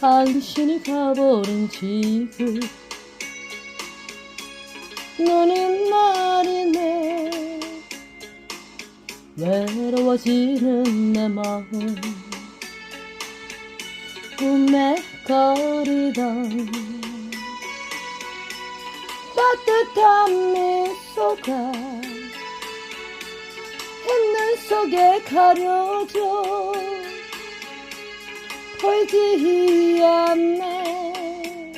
당신이 가버린 지금 눈이 내리네. 외로워지는 내 마음. 꿈에 거리던 따뜻한 미소가 힘든 속에 가려져 않네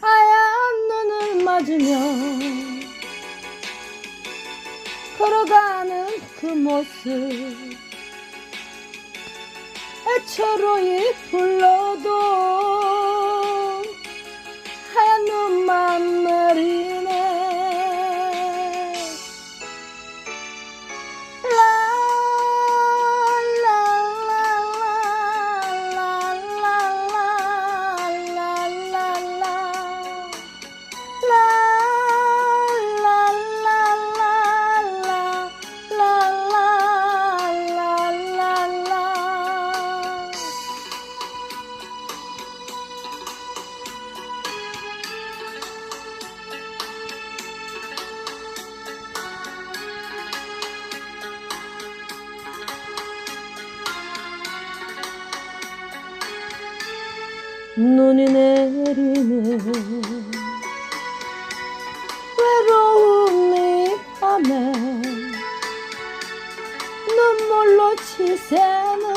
하얀 눈을 맞으며 걸어가는 그 모습. 애처로이 불러도 눈이 내리네 외로움이 밤에 눈물로 치새는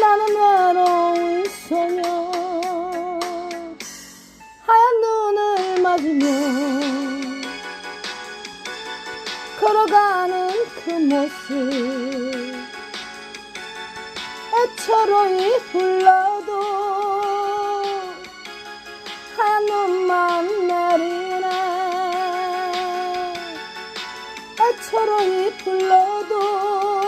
나는 외로운 소녀 하얀 눈을 맞으며 걸어가는 그 모습 애처로이 불러도 한눈만 내리네 애처로이 불러도